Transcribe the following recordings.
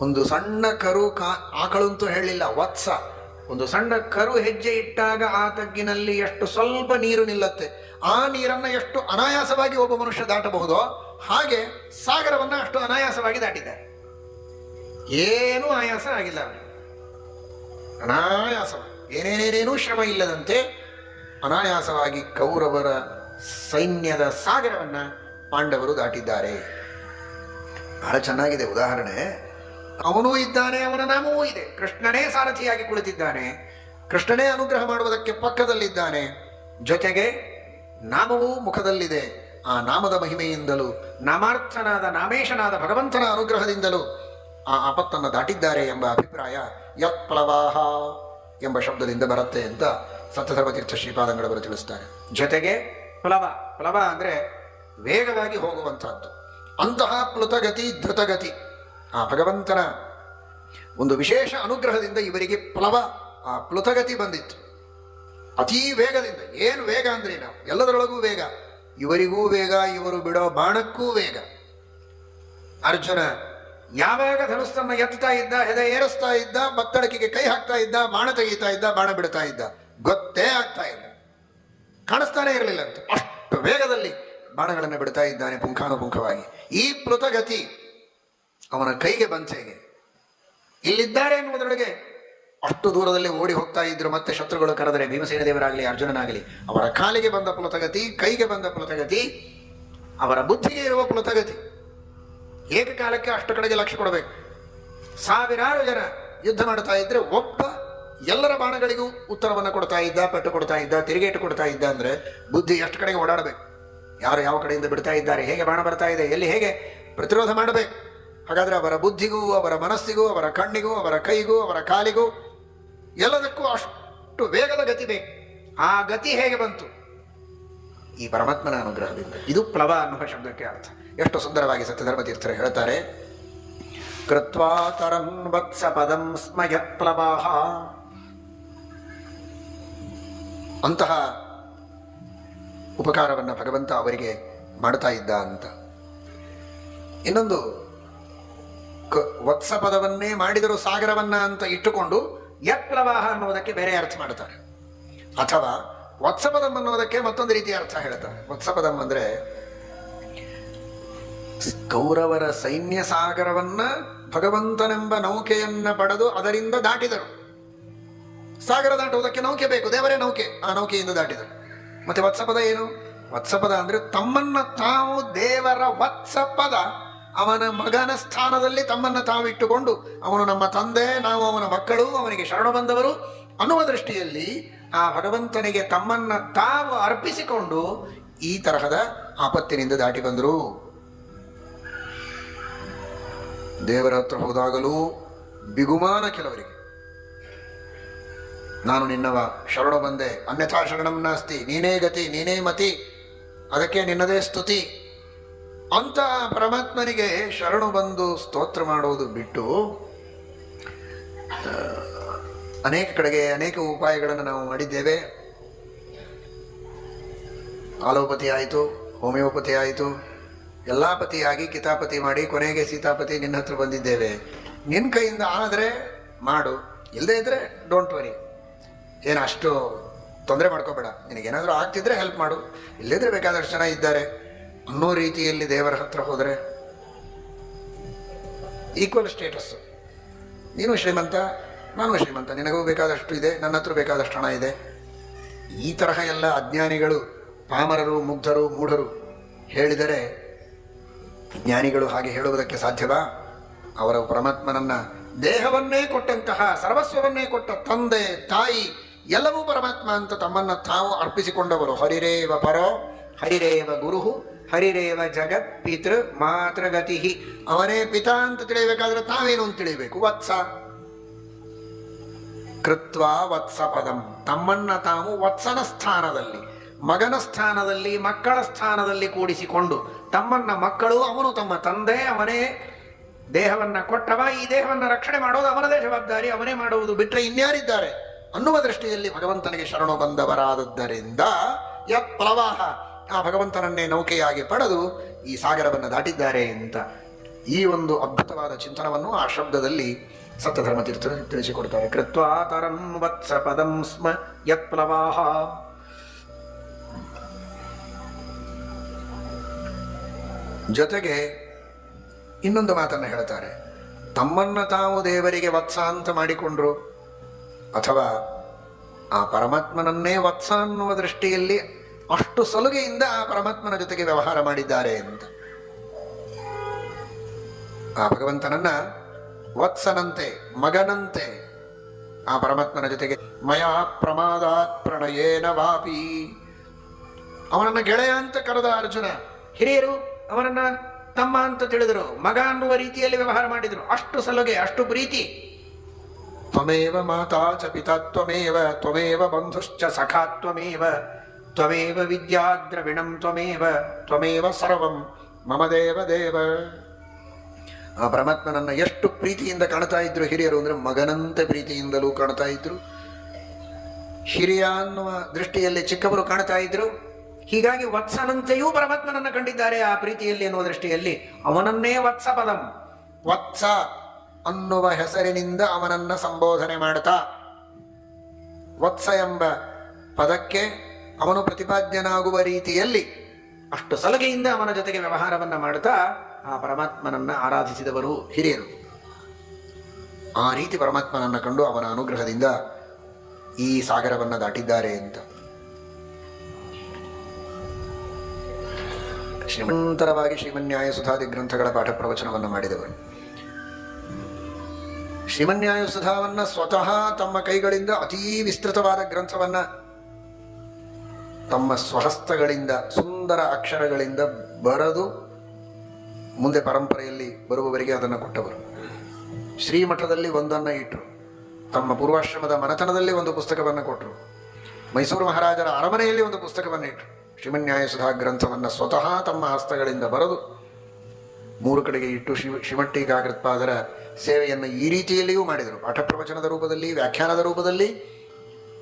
ಒಂದು ಸಣ್ಣ ಕರು ಕಾ ಆಕಳು ಅಂತೂ ಹೇಳಿಲ್ಲ ವತ್ಸ. ಒಂದು ಸಣ್ಣ ಕರು ಹೆಜ್ಜೆ ಇಟ್ಟಾಗ ಆ ತಗ್ಗಿನಲ್ಲಿ ಎಷ್ಟು ಸ್ವಲ್ಪ ನೀರು ನಿಲ್ಲತ್ತೆ. ಆ ನೀರನ್ನ ಎಷ್ಟು ಅನಾಯಾಸವಾಗಿ ಒಬ್ಬ ಮನುಷ್ಯ ದಾಟಬಹುದೋ ಹಾಗೆ ಸಾಗರವನ್ನು ಅಷ್ಟು ಅನಾಯಾಸವಾಗಿ ದಾಟಿದ್ದಾರೆ. ಏನೂ ಆಯಾಸ ಆಗಿಲ್ಲ ಅನಾಯಾಸ ಏನೇನೇನೇನೂ ಶ್ರಮ ಇಲ್ಲದಂತೆ ಅನಾಯಾಸವಾಗಿ ಕೌರವರ ಸೈನ್ಯದ ಸಾಗರವನ್ನ ಪಾಂಡವರು ದಾಟಿದ್ದಾರೆ. ಬಹಳ ಚೆನ್ನಾಗಿದೆ ಉದಾಹರಣೆ. ಅವನೂ ಇದ್ದಾನೆ, ಅವನ ನಾಮವೂ ಇದೆ. ಕೃಷ್ಣನೇ ಸಾರಥಿಯಾಗಿ ಕುಳಿತಿದ್ದಾನೆ. ಕೃಷ್ಣನೇ ಅನುಗ್ರಹ ಮಾಡುವುದಕ್ಕೆ ಪಕ್ಕದಲ್ಲಿದ್ದಾನೆ. ಜೊತೆಗೆ ನಾಮವೂ ಮುಖದಲ್ಲಿದೆ. ಆ ನಾಮದ ಮಹಿಮೆಯಿಂದಲೂ, ನಾಮಾರ್ಥನಾದ ನಾಮೇಶನಾದ ಭಗವಂತನ ಅನುಗ್ರಹದಿಂದಲೂ ಆ ಆಪತ್ತನ್ನು ದಾಟಿದ್ದಾರೆ ಎಂಬ ಅಭಿಪ್ರಾಯ ಯತ್ಪ್ಲವಾಹ ಎಂಬ ಶಬ್ದದಿಂದ ಬರುತ್ತೆ ಅಂತ ಸತ್ಯಧರ್ಮತೀರ್ಥ ಶ್ರೀಪಾದಂಗಳವರು ತಿಳಿಸ್ತಾರೆ. ಜೊತೆಗೆ ಪ್ಲವ ಪ್ಲವ ಅಂದ್ರೆ ವೇಗವಾಗಿ ಹೋಗುವಂಥದ್ದು ಅಂತಹ ಪ್ಲುತಗತಿ ಧೃತಗತಿ. ಆ ಭಗವಂತನ ಒಂದು ವಿಶೇಷ ಅನುಗ್ರಹದಿಂದ ಇವರಿಗೆ ಪ್ಲವ, ಆ ಪ್ಲುತಗತಿ ಬಂದಿತ್ತು. ಅತೀ ವೇಗದಿಂದ. ಏನು ವೇಗ ಅಂದ್ರೆ ನಾವು? ಎಲ್ಲದರೊಳಗೂ ವೇಗ. ಇವರಿಗೂ ವೇಗ, ಇವರು ಬಿಡೋ ಬಾಣಕ್ಕೂ ವೇಗ. ಅರ್ಜುನ ಯಾವಾಗ ಧನುಸ್ತನ್ನ ಎತ್ತಾ ಇದ್ದ ಹೆದೆ ಏರಿಸ್ತಾ ಇದ್ದ ಬತ್ತಡಕಿಗೆ ಕೈ ಹಾಕ್ತಾ ಇದ್ದ, ಬಾಣ ತೆಗೀತಾ ಇದ್ದ, ಬಾಣ ಬಿಡ್ತಾ ಇದ್ದ, ಗೊತ್ತೇ ಆಗ್ತಾ ಇಲ್ಲ. ಕಾಣಿಸ್ತಾನೆ ಇರಲಿಲ್ಲ ಅಂತ. ಅಷ್ಟು ವೇಗದಲ್ಲಿ ಬಾಣಗಳನ್ನು ಬಿಡ್ತಾ ಇದ್ದಾನೆ ಪುಂಖಾನುಪುಂಖವಾಗಿ. ಈ ಪ್ಲುತಗತಿ ಅವನ ಕೈಗೆ ಬಂತ ಹೇಗೆ? ಇಲ್ಲಿದ್ದಾರೆ ಎನ್ನುವುದರೊಳಗೆ ಅಷ್ಟು ದೂರದಲ್ಲಿ ಓಡಿ ಹೋಗ್ತಾ ಇದ್ರು ಮತ್ತೆ ಶತ್ರುಗಳು ಕರೆದರೆ ಭೀಮಸೇನ ದೇವರಾಗಲಿ, ಅರ್ಜುನನಾಗಲಿ, ಅವರ ಕಾಲಿಗೆ ಬಂದ ಪುಲತಗತಿ, ಕೈಗೆ ಬಂದ ಪುಲತಗತಿ, ಅವರ ಬುದ್ಧಿಗೆ ಇರುವ ಪುಲತಗತಿ. ಏಕಕಾಲಕ್ಕೆ ಅಷ್ಟು ಕಡೆಗೆ ಲಕ್ಷ್ಯ ಕೊಡಬೇಕು. ಸಾವಿರಾರು ಜನ ಯುದ್ಧ ಮಾಡ್ತಾ ಇದ್ರೆ ಒಬ್ಬ ಎಲ್ಲರ ಬಾಣಗಳಿಗೂ ಉತ್ತರವನ್ನು ಕೊಡ್ತಾ ಇದ್ದ, ಪೆಟ್ಟು ಕೊಡ್ತಾ ಇದ್ದ, ತಿರುಗೇಟು ಕೊಡ್ತಾ ಇದ್ದ ಅಂದ್ರೆ ಬುದ್ಧಿ ಎಷ್ಟು ಕಡೆಗೆ ಓಡಾಡಬೇಕು. ಯಾರು ಯಾವ ಕಡೆಯಿಂದ ಬಿಡ್ತಾ ಇದ್ದಾರೆ, ಹೇಗೆ ಬಾಣ ಬರ್ತಾ ಇದೆ, ಎಲ್ಲಿ ಹೇಗೆ ಪ್ರತಿರೋಧ ಮಾಡಬೇಕು? ಹಾಗಾದ್ರೆ ಅವರ ಬುದ್ಧಿಗೂ, ಅವರ ಮನಸ್ಸಿಗೂ, ಅವರ ಕಣ್ಣಿಗೂ, ಅವರ ಕೈಗೂ, ಅವರ ಕಾಲಿಗೂ ಎಲ್ಲದಕ್ಕೂ ಅಷ್ಟು ವೇಗದ ಗತಿ ಬೇಕು. ಆ ಗತಿ ಹೇಗೆ ಬಂತು? ಈ ಪರಮಾತ್ಮನ ಅನುಗ್ರಹದಿಂದ. ಇದು ಪ್ಲವ ಅನ್ನುವ ಶಬ್ದಕ್ಕೆ ಅರ್ಥ. ಎಷ್ಟು ಸುಂದರವಾಗಿ ಸತ್ಯಧರ್ಮತೀರ್ಥರು ಹೇಳ್ತಾರೆ, ಕೃತ್ವಾ ವತ್ಸ ಪದಂ ಸ್ಮಯ ಪ್ಲವಾಹ ಅಂತಹ ಉಪಕಾರವನ್ನು ಭಗವಂತ ಅವರಿಗೆ ಮಾಡ್ತಾ ಇದ್ದ ಅಂತ. ಇನ್ನೊಂದು ಕ- ವತ್ಸ ಪದವನ್ನೇ ಮಾಡಿದರು ಸಾಗರವನ್ನ ಅಂತ ಇಟ್ಟುಕೊಂಡು ಯತ್ ಪ್ರವಾಹ ಅನ್ನುವುದಕ್ಕೆ ಬೇರೆ ಅರ್ಥ ಮಾಡುತ್ತಾರೆ. ಅಥವಾ ವತ್ಸಪದಂ ಅನ್ನೋದಕ್ಕೆ ಮತ್ತೊಂದು ರೀತಿಯ ಅರ್ಥ ಹೇಳ್ತಾರೆ. ವತ್ಸಪದಂ ಅಂದ್ರೆ ಕೌರವರ ಸೈನ್ಯ ಸಾಗರವನ್ನ ಭಗವಂತನೆಂಬ ನೌಕೆಯನ್ನ ಪಡೆದು ಅದರಿಂದ ದಾಟಿದರು. ಸಾಗರ ದಾಟುವುದಕ್ಕೆ ನೌಕೆ ಬೇಕು, ದೇವರೇ ನೌಕೆ, ಆ ನೌಕೆಯಿಂದ ದಾಟಿದರು. ಮತ್ತೆ ವತ್ಸಪದ ಏನು? ವತ್ಸಪದ ಅಂದ್ರೆ ತಮ್ಮನ್ನ ತಾವು ದೇವರ ವತ್ಸಪದ ಅವನ ಮಗನ ಸ್ಥಾನದಲ್ಲಿ ತಮ್ಮನ್ನು ತಾವು ಇಟ್ಟುಕೊಂಡು ಅವನು ನಮ್ಮ ತಂದೆ, ನಾವು ಅವನ ಮಕ್ಕಳು, ಅವನಿಗೆ ಶರಣ ಬಂದವರು. ಅನ್ನುವ ದೃಷ್ಟಿಯಲ್ಲಿ ಆ ಭಗವಂತನಿಗೆ ತಮ್ಮನ್ನ ತಾವು ಅರ್ಪಿಸಿಕೊಂಡು ಈ ತರಹದ ಆಪತ್ತಿನಿಂದ ದಾಟಿ ಬಂದರು. ದೇವರ ಹತ್ರ ಹೋದಾಗಲೂ ಬಿಗುಮಾನ ಕೆಲವರಿಗೆ. ನಾನು ನಿನ್ನವ ಶರಣ ಬಂದೆ, ಅನ್ಯಥಾ ಶರಣಂ ನಾಸ್ತಿ, ನೀನೇ ಗತಿ, ನೀನೇ ಮತಿ, ಅದಕ್ಕೆ ನಿನ್ನದೇ ಸ್ತುತಿ. ಅಂತ ಪರಮಾತ್ಮನಿಗೆ ಶರಣು ಬಂದು ಸ್ತೋತ್ರ ಮಾಡೋದು ಬಿಟ್ಟು ಅನೇಕ ಕಡೆಗೆ ಅನೇಕ ಉಪಾಯಗಳನ್ನು ನಾವು ಮಾಡಿದ್ದೇವೆ. ಆಲೋಪತಿ ಆಯಿತು, ಹೋಮಿಯೋಪತಿ ಆಯಿತು ಎಲ್ಲ ಪತಿಯಾಗಿ ಕಿತಾಪತಿ ಮಾಡಿ ಕೊನೆಗೆ ಸೀತಾಪತಿ ನಿನ್ನ ಹತ್ರ ಬಂದಿದ್ದೇವೆ. ನಿನ್ನ ಕೈಯಿಂದ ಆದರೆ ಮಾಡು ಇಲ್ಲದೇ ಇದ್ದರೆ ಡೋಂಟ್ ವರಿ ಏನು ಅಷ್ಟು ತೊಂದರೆ ಮಾಡ್ಕೋಬೇಡ. ನಿನಗೇನಾದರೂ ಆಗ್ತಿದ್ರೆ ಹೆಲ್ಪ್ ಮಾಡು. ಇಲ್ಲದಿದ್ರೆ ಬೇಕಾದಷ್ಟು ಜನ ಇದ್ದಾರೆ. ಅನ್ನೋ ರೀತಿಯಲ್ಲಿ ದೇವರ ಹತ್ರ ಹೋದರೆ ಈಕ್ವಲ್ ಸ್ಟೇಟಸ್ಸು ನೀನು ಶ್ರೀಮಂತ, ನಾನು ಶ್ರೀಮಂತ, ನಿನಗೂ ಬೇಕಾದಷ್ಟು ಇದೆ, ನನ್ನ ಹತ್ರ ಬೇಕಾದಷ್ಟು ಹಣ ಇದೆ. ಈ ತರಹ ಎಲ್ಲ ಅಜ್ಞಾನಿಗಳು, ಪಾಮರರು, ಮುಗ್ಧರು, ಮೂಢರು ಹೇಳಿದರೆ ಜ್ಞಾನಿಗಳು ಹಾಗೆ ಹೇಳುವುದಕ್ಕೆ ಸಾಧ್ಯವಾ? ಅವರ ಪರಮಾತ್ಮನನ್ನ ದೇಹವನ್ನೇ ಕೊಟ್ಟಂತಹ, ಸರ್ವಸ್ವವನ್ನೇ ಕೊಟ್ಟ ತಂದೆ, ತಾಯಿ, ಎಲ್ಲವೂ ಪರಮಾತ್ಮ ಅಂತ ತಮ್ಮನ್ನ ತಾವು ಅರ್ಪಿಸಿಕೊಂಡವರು. ಹರಿರೇವ ಪರೋ, ಹರಿರೇವ ಗುರು ಹರಿರೇವ ಜಗತ್ ಪಿತೃ ಮಾತೃಗತಿ ಅವನೇ ಪಿತಾ ಅಂತ ತಿಳಿಯಬೇಕಾದ್ರೆ ತಾವೇನು ಅಂತ ತಿಳಿಯಬೇಕು? ವತ್ಸ. ಕೃತ್ವ ವತ್ಸ ಪದಂ. ತಮ್ಮನ್ನ ತಾವು ವತ್ಸನ ಸ್ಥಾನದಲ್ಲಿ, ಮಗನ ಸ್ಥಾನದಲ್ಲಿ, ಮಕ್ಕಳ ಸ್ಥಾನದಲ್ಲಿ ಕೂಡಿಸಿಕೊಂಡು ತಮ್ಮನ್ನ ಮಕ್ಕಳು, ಅವನು ತಮ್ಮ ತಂದೆ, ಅವನೇ ದೇಹವನ್ನ ಕೊಟ್ಟವ. ಈ ದೇಹವನ್ನ ರಕ್ಷಣೆ ಮಾಡೋದು ಅವನದೇ ಜವಾಬ್ದಾರಿ, ಅವನೇ ಮಾಡುವುದು ಬಿಟ್ಟರೆ ಇನ್ಯಾರಿದ್ದಾರೆ? ಅನ್ನುವ ದೃಷ್ಟಿಯಲ್ಲಿ ಭಗವಂತನಿಗೆ ಶರಣು ಬಂದವರಾದದ್ದರಿಂದ ಯತ್ ಪ್ರವಾಹ ಆ ಭಗವಂತನನ್ನೇ ನೌಕೆಯಾಗಿ ಪಡೆದು ಈ ಸಾಗರವನ್ನು ದಾಟಿದ್ದಾರೆ ಅಂತ ಈ ಒಂದು ಅದ್ಭುತವಾದ ಚಿಂತನವನ್ನು ಆ ಶಬ್ದದಲ್ಲಿ ಸತ್ಯಧರ್ಮ ತೀರ್ಥ ತಿಳಿಸಿಕೊಡ್ತಾರೆ. ಕೃತ್ವಾ ತರಂ ವತ್ಸ ಪದಂ ಸ್ಮ ಯತ್ ಪ್ಲವಾಹ. ಜೊತೆಗೆ ಇನ್ನೊಂದು ಮಾತನ್ನು ಹೇಳ್ತಾರೆ. ತಮ್ಮನ್ನ ತಾವು ದೇವರಿಗೆ ವತ್ಸ ಅಂತ ಮಾಡಿಕೊಂಡ್ರು ಅಥವಾ ಆ ಪರಮಾತ್ಮನನ್ನೇ ವತ್ಸ ಅನ್ನುವ ದೃಷ್ಟಿಯಲ್ಲಿ ಅಷ್ಟು ಸಲುಗೆಯಿಂದ ಆ ಪರಮಾತ್ಮನ ಜೊತೆಗೆ ವ್ಯವಹಾರ ಮಾಡಿದ್ದಾರೆ ಅಂತ. ಆ ಭಗವಂತನನ್ನ ವತ್ಸನಂತೆ, ಮಗನಂತೆ ಆ ಪರಮಾತ್ಮನ ಜೊತೆಗೆ ಮಯಾ ಪ್ರಮಾದಾತ್ ಪ್ರಣಯೇನ ವಾಪಿ. ಅವನನ್ನ ಗೆಳೆಯ ಅಂತ ಕರೆದ ಅರ್ಜುನ, ಹಿರಿಯರು ಅವನನ್ನ ತಮ್ಮ ಅಂತ ತಿಳಿದರು, ಮಗ ಅನ್ನುವ ರೀತಿಯಲ್ಲಿ ವ್ಯವಹಾರ ಮಾಡಿದರು. ಅಷ್ಟು ಸಲುಗೆ, ಅಷ್ಟು ಪ್ರೀತಿ. ತ್ವಮೇವ ಮಾತಾ ಚ ಪಿತಾ, ತ್ವಮೇವ ತ್ವಮೇವ ಬಂಧುಶ್ಚ ಸಖಾ, ತ್ವಮೇವ ತ್ವಮೇವ ವಿದ್ಯಾದ್ರವಿಣಂ ತ್ವಮೇವ ತ್ವಮೇವ ಸರ್ವಂ ಮಮ ದೇವ ದೇವ ಆ ಪರಮಾತ್ಮನನ್ನು ಎಷ್ಟು ಪ್ರೀತಿಯಿಂದ ಕಾಣ್ತಾ ಇದ್ರು ಹಿರಿಯರು ಅಂದರೆ ಮಗನಂತೆ ಪ್ರೀತಿಯಿಂದಲೂ ಕಾಣ್ತಾ ಇದ್ರು. ಹಿರಿಯ ಅನ್ನುವ ದೃಷ್ಟಿಯಲ್ಲಿ ಚಿಕ್ಕವರು ಕಾಣ್ತಾ ಇದ್ರು. ಹೀಗಾಗಿ ವತ್ಸನಂತೆಯೂ ಪರಮಾತ್ಮನನ್ನು ಕಂಡಿದ್ದಾರೆ ಆ ಪ್ರೀತಿಯಲ್ಲಿ ಎನ್ನುವ ದೃಷ್ಟಿಯಲ್ಲಿ ಅವನನ್ನೇ ವತ್ಸ ಪದಂ. ವತ್ಸ ಅನ್ನುವ ಹೆಸರಿನಿಂದ ಅವನನ್ನ ಸಂಬೋಧನೆ ಮಾಡ್ತಾ. ವತ್ಸ ಎಂಬ ಪದಕ್ಕೆ ಅವನು ಪ್ರತಿಪಾದ್ಯನಾಗುವ ರೀತಿಯಲ್ಲಿ ಅಷ್ಟು ಸಲಗೆಯಿಂದ ಅವನ ಜೊತೆಗೆ ವ್ಯವಹಾರವನ್ನ ಮಾಡ್ತಾ ಆ ಪರಮಾತ್ಮನನ್ನ ಆರಾಧಿಸಿದವರು ಹಿರಿಯರು ಆ ರೀತಿ ಪರಮಾತ್ಮನನ್ನ ಕಂಡು ಅವನ ಅನುಗ್ರಹದಿಂದ ಈ ಸಾಗರವನ್ನ ದಾಟಿದ್ದಾರೆ ಅಂತ. ಶ್ರೀಮಂತರವಾಗಿ ಶ್ರೀಮನ್ಯಾಯ ಸುಧಾದಿ ಗ್ರಂಥಗಳ ಪಾಠ ಪ್ರವಚನವನ್ನು ಮಾಡಿದವರು. ಶ್ರೀಮನ್ಯಾಯ ಸುಧಾವನ್ನ ಸ್ವತಃ ತಮ್ಮ ಕೈಗಳಿಂದ ಅತೀ ವಿಸ್ತೃತವಾದ ಗ್ರಂಥವನ್ನ ತಮ್ಮ ಸ್ವಹಸ್ತಗಳಿಂದ, ಸುಂದರ ಅಕ್ಷರಗಳಿಂದ ಬರೆದು ಮುಂದೆ ಪರಂಪರೆಯಲ್ಲಿ ಬರುವವರಿಗೆ ಅದನ್ನು ಕೊಟ್ಟವರು. ಶ್ರೀಮಠದಲ್ಲಿ ಒಂದನ್ನು ಇಟ್ಟರು ತಮ್ಮ ಪೂರ್ವಾಶ್ರಮದ ಮನೆತನದಲ್ಲಿ ಒಂದು ಪುಸ್ತಕವನ್ನು ಕೊಟ್ಟರು ಮೈಸೂರು ಮಹಾರಾಜರ ಅರಮನೆಯಲ್ಲಿ ಒಂದು ಪುಸ್ತಕವನ್ನು ಇಟ್ಟರು ಶಿವನ್ಯಾಯ ಸುಧಾ ಗ್ರಂಥವನ್ನು ಸ್ವತಃ ತಮ್ಮ ಹಸ್ತಗಳಿಂದ ಬರೆದು ಮೂರು ಕಡೆಗೆ ಇಟ್ಟು ಶಿವ ಶಿವಟ್ಟಿಗಾಗೃತ್ಪಾದರ ಸೇವೆಯನ್ನು ಈ ರೀತಿಯಲ್ಲಿಯೂ ಮಾಡಿದರು. ಪಾಠ ಪ್ರವಚನದ ರೂಪದಲ್ಲಿ, ವ್ಯಾಖ್ಯಾನದ ರೂಪದಲ್ಲಿ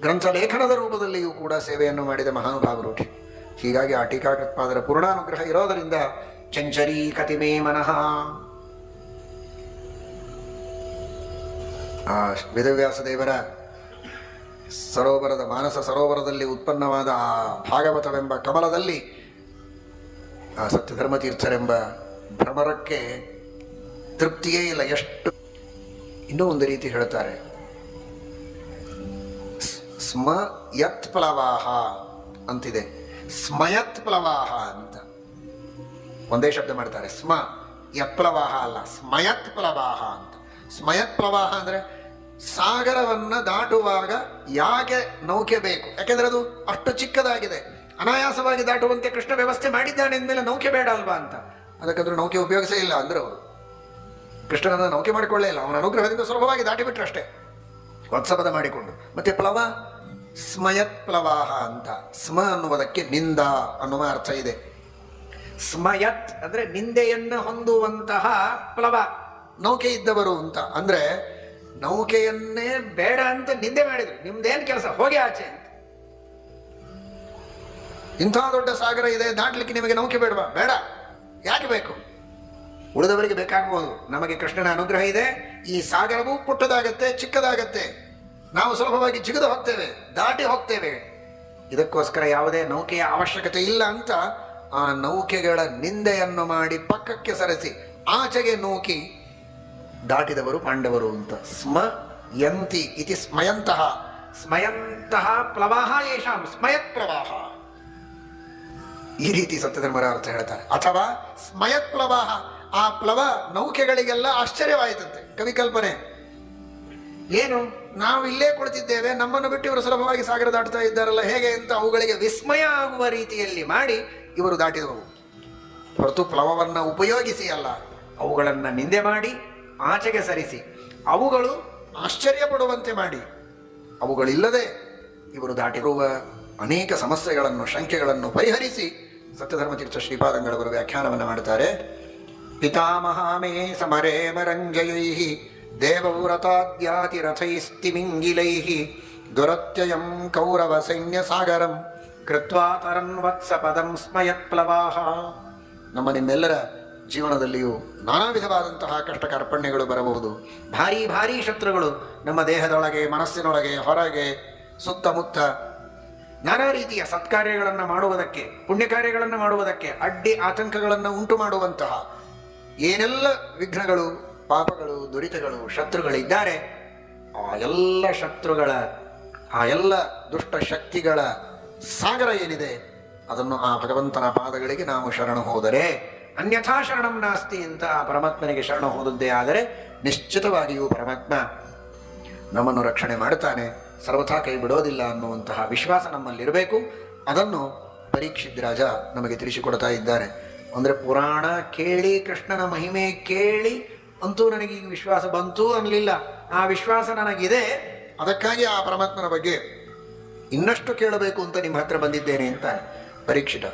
ಗ್ರಂಥ ಲೇಖನದ ರೂಪದಲ್ಲಿಯೂ ಕೂಡ ಸೇವೆಯನ್ನು ಮಾಡಿದ ಮಹಾನುಭಾವರು ಹೀಗಾಗಿ ಆ ಟೀಕಾಕೃತ್ಪಾದರ ಪೂರ್ಣಾನುಗ್ರಹ ಇರೋದರಿಂದ ಚಂಚರೀ ಕತಿಮೇ ಮನಃ. ಆ ವೇದವ್ಯಾಸ ದೇವರ ಸರೋವರದ, ಮಾನಸ ಸರೋವರದಲ್ಲಿ ಉತ್ಪನ್ನವಾದ ಆ ಭಾಗವತವೆಂಬ ಕಮಲದಲ್ಲಿ ಆ ಸತ್ಯಧರ್ಮತೀರ್ಥರೆಂಬ ಭ್ರಮರಕ್ಕೆ ತೃಪ್ತಿಯೇ ಇಲ್ಲ. ಎಷ್ಟು ಇನ್ನೂ ಒಂದು ರೀತಿ ಹೇಳ್ತಾರೆ. ಸ್- ಸ್ಮ ಯತ್ ಪ್ಲವಾಹ ಅಂತಿದೆ. ಸ್ಮಯತ್ ಪ್ಲವಾಹ ಅಂತ. ಒಂದೇ ಶಬ್ದ ಮಾಡ್ತಾರೆ. ಸ್ಮ ಯತ್ಪ್ಲವಾಹ ಅಲ್ಲ, ಸ್ಮಯತ್ ಪ್ಲವಾಹ ಅಂತ. ಸ್ಮಯತ್ ಪ್ರವಾಹ ಅಂದ್ರೆ ಸಾಗರವನ್ನು ದಾಟುವಾಗ ಯಾಕೆ ನೌಕೆ ಬೇಕು ಯಾಕೆಂದ್ರೆ ಅದು ಅಷ್ಟು ಚಿಕ್ಕದಾಗಿದೆ. ಅನಾಯಾಸವಾಗಿ ದಾಟುವಂತೆ ಕೃಷ್ಣ ವ್ಯವಸ್ಥೆ ಮಾಡಿದ್ದಾನೆ ಅಂದಮೇಲೆ ನೌಕೆ ಬೇಡ ಅಲ್ವಾ ಅಂತ. ಅದಕ್ಕಂದ್ರೆ ನೌಕೆ ಉಪಯೋಗಿಸೇ ಇಲ್ಲ ಅಂದ್ರೆ ಅವರು. ಕೃಷ್ಣನನ್ನ ನೌಕೆ ಮಾಡಿಕೊಳ್ಳೇ ಇಲ್ಲ. ಅವನ ಅನುಗ್ರಹದಿಂದ ಸುಲಭವಾಗಿ ದಾಟಿಬಿಟ್ರು ಅಷ್ಟೇ. ವತ್ಸಪದ ಮಾಡಿಕೊಂಡು. ಮತ್ತೆ ಪ್ಲವ? ಸ್ಮಯತ್ ಪ್ಲವಾಹ ಅಂತ. ಸ್ಮ ಅನ್ನುವುದಕ್ಕೆ ನಿಂದ ಅನ್ನುವ ಅರ್ಥ ಇದೆ. ಸ್ಮಯತ್ ಅಂದ್ರೆ ನಿಂದೆಯನ್ನು ಹೊಂದುವಂತಹ ಪ್ಲವ, ನೌಕೆ ಇದ್ದವರು ಅಂತ. ಅಂದ್ರೆ ನೌಕೆಯನ್ನೇ ಬೇಡ ಅಂತ ನಿಂದೆ ಮಾಡಿದ್ರು. ನಿಮ್ದೇನು ಕೆಲಸ? ಹೋಗಿ ಆಚೆ ಅಂತ. ಇಂಥ ದೊಡ್ಡ ಸಾಗರ ಇದೆ, ದಾಟ್ಲಿಕ್ಕೆ ನಿಮಗೆ ನೌಕೆ ಬೇಡವಾ? ಬೇಡ. ಯಾಕೆ ಬೇಕು? ಉಳಿದವರಿಗೆ ಬೇಕಾಗಬಹುದು ನಮಗೆ ಕೃಷ್ಣನ ಅನುಗ್ರಹ ಇದೆ. ಈ ಸಾಗರವೂ ಪುಟ್ಟದಾಗತ್ತೆ, ಚಿಕ್ಕದಾಗತ್ತೆ. ನಾವು ಸುಲಭವಾಗಿ ಜಿಗಿದು ಹೋಗ್ತೇವೆ, ದಾಟಿ ಹೋಗ್ತೇವೆ. ಇದಕ್ಕೋಸ್ಕರ ಯಾವುದೇ ನೌಕೆಯ ಅವಶ್ಯಕತೆ ಇಲ್ಲ ಅಂತ ಆ ನೌಕೆಗಳ ನಿಂದೆಯನ್ನು ಮಾಡಿ ಪಕ್ಕಕ್ಕೆ ಸರಿಸಿ, ಆಚೆಗೆ ನೂಕಿ, ದಾಟಿದವರು ಪಾಂಡವರು ಅಂತ. ಸ್ಮ ಯಂತಿ ಇತಿ ಸ್ಮಯಂತಹ ಸ್ಮಯಂತಹ ಪ್ರವಾಹ ಯಶಾಂ ಸ್ಮಯತ್ ಪ್ರವಾಹ. ಈ ರೀತಿ ಸತ್ಯಧರ್ಮರ ಅರ್ಥ ಹೇಳ್ತಾರೆ. ಅಥವಾ ಸ್ಮಯತ್ ಪ್ಲವಾಹ ಆ ಪ್ಲವ ನೌಕೆಗಳಿಗೆಲ್ಲ ಆಶ್ಚರ್ಯವಾಯಿತಂತೆ. ಕವಿ ಕಲ್ಪನೆ ಏನು? ನಾವು ಇಲ್ಲೇ ಕುಳಿತಿದ್ದೇವೆ, ನಮ್ಮನ್ನು ಬಿಟ್ಟು ಇವರು ಸುಲಭವಾಗಿ ಸಾಗರ ದಾಟ್ತಾ ಇದ್ದಾರಲ್ಲ, ಹೇಗೆ ಅಂತ ಅವುಗಳಿಗೆ ವಿಸ್ಮಯ ಆಗುವ ರೀತಿಯಲ್ಲಿ ಮಾಡಿ ಇವರು ದಾಟಿದವು. ಹೊರತು ಪ್ಲವವನ್ನು ಉಪಯೋಗಿಸಿ ಅಲ್ಲ, ಅವುಗಳನ್ನು ನಿಂದೆ ಮಾಡಿ, ಆಚೆಗೆ ಸರಿಸಿ. ಅವುಗಳು ಆಶ್ಚರ್ಯ ಪಡುವಂತೆ ಮಾಡಿ. ಅವುಗಳಿಲ್ಲದೆ ಇವರು ದಾಟಿರುವ ಅನೇಕ ಸಮಸ್ಯೆಗಳನ್ನು, ಶಂಕೆಗಳನ್ನು ಪರಿಹರಿಸಿ ಸತ್ಯಧರ್ಮತೀರ್ಥ ಶ್ರೀಪಾದಂಗಳವರು ವ್ಯಾಖ್ಯಾನವನ್ನು ಮಾಡುತ್ತಾರೆ. ಪಿತಾಮಹಾಮೇ ಸಮರೇ ದುರತ್ಯಯಂ ಕೌರವ ಸೈನ್ಯಸಾಗರಂ ಕೃತ್ವಾ ತರನ್ ವತ್ಸ ಪದಂ ಸ್ಮಯತ್ ಪ್ಲವಾಹ ನಮ್ಮ ನಿಮ್ಮೆಲ್ಲರ ಜೀವನದಲ್ಲಿಯೂ ನಾನಾ ವಿಧವಾದಂತಹ ಕಷ್ಟ ಕಾರ್ಪಣ್ಯಗಳು ಬರಬಹುದು. ಭಾರಿ ಭಾರಿ ಶತ್ರುಗಳು ನಮ್ಮ ದೇಹದೊಳಗೆ, ಮನಸ್ಸಿನೊಳಗೆ, ಹೊರಗೆ, ಸುತ್ತಮುತ್ತ ನಾನಾ ರೀತಿಯ ಸತ್ಕಾರ್ಯಗಳನ್ನು ಮಾಡುವುದಕ್ಕೆ ಪುಣ್ಯ ಕಾರ್ಯಗಳನ್ನು ಮಾಡುವುದಕ್ಕೆ ಅಡ್ಡಿ ಆತಂಕಗಳನ್ನು ಉಂಟು ಮಾಡುವಂತಹ ಏನೆಲ್ಲ ವಿಘ್ನಗಳು ಪಾಪಗಳು, ದುರಿತಗಳು, ಶತ್ರುಗಳಿದ್ದಾರೆ. ಆ ಎಲ್ಲ ಶತ್ರುಗಳ, ಆ ಎಲ್ಲ ದುಷ್ಟ ಶಕ್ತಿಗಳ ಸಾಗರ ಏನಿದೆ, ಅದನ್ನು ಆ ಭಗವಂತನ ಪಾದಗಳಿಗೆ ನಾವು ಶರಣು ಹೋದರೆ, ಅನ್ಯಥಾ ಶರಣಂ ನಾಸ್ತಿ ಅಂತ ಆ ಪರಮಾತ್ಮನಿಗೆ ಶರಣ ಹೋದದ್ದೇ ಆದರೆ, ನಿಶ್ಚಿತವಾಗಿಯೂ ಪರಮಾತ್ಮ ನಮ್ಮನ್ನು ರಕ್ಷಣೆ ಮಾಡುತ್ತಾನೆ. ಸರ್ವಥಾ ಕೈ ಬಿಡೋದಿಲ್ಲ ಅನ್ನುವಂತಹ ವಿಶ್ವಾಸ ನಮ್ಮಲ್ಲಿರಬೇಕು. ಅದನ್ನು ಪರೀಕ್ಷಿತ್ ರಾಜ ನಮಗೆ ತಿಳಿಸಿಕೊಡ್ತಾ ಇದ್ದಾರೆ. ಅಂದರೆ ಪುರಾಣ ಕೇಳಿ, ಕೃಷ್ಣನ ಮಹಿಮೆ ಕೇಳಿ ಅಂತೂ ನನಗೆ ಈಗ ವಿಶ್ವಾಸ ಬಂತು ಅನ್ನಲಿಲ್ಲ ಆ ವಿಶ್ವಾಸ ನನಗಿದೆ. ಅದಕ್ಕಾಗಿ ಆ ಪರಮಾತ್ಮನ ಬಗ್ಗೆ ಇನ್ನಷ್ಟು ಕೇಳಬೇಕು ಅಂತ ನಿಮ್ಮ ಹತ್ರ ಬಂದಿದ್ದೇನೆ ಅಂತ ಪರೀಕ್ಷಿತ.